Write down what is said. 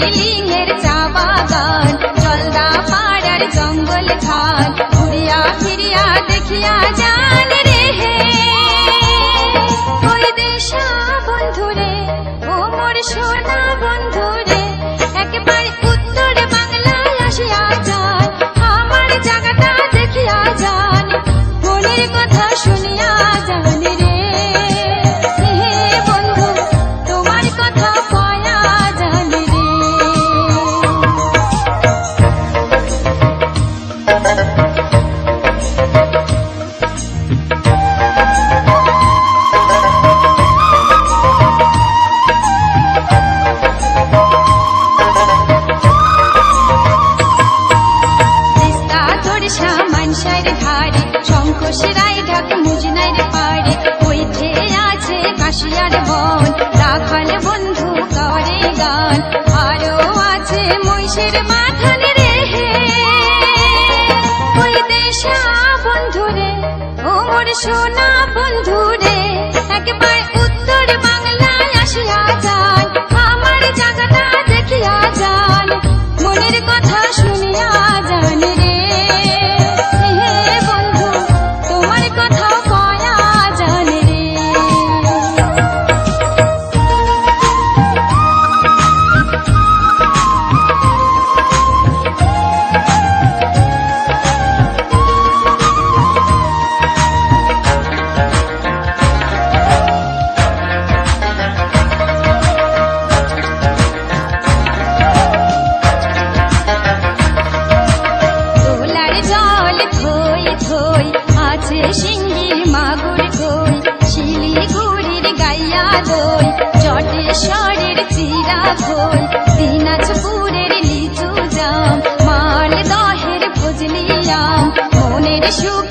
Hari. পারে শঙ্কর রায় ঢাক মুজনার পারে বইতে আছে কাশিয়ার বন। রাখাল বন্ধু করে গান। আরও আছে মহিষের মাথান রে ওই দেশা বন্ধু রে ওর সোনা বন্ধু রে। একবার উত্তর বাংলা গাইয়া দই জটেশ্বরের চিরা খই দিনাজপুরের লিচু জাম মাল দহের ফজলিয়াম মনের সুখে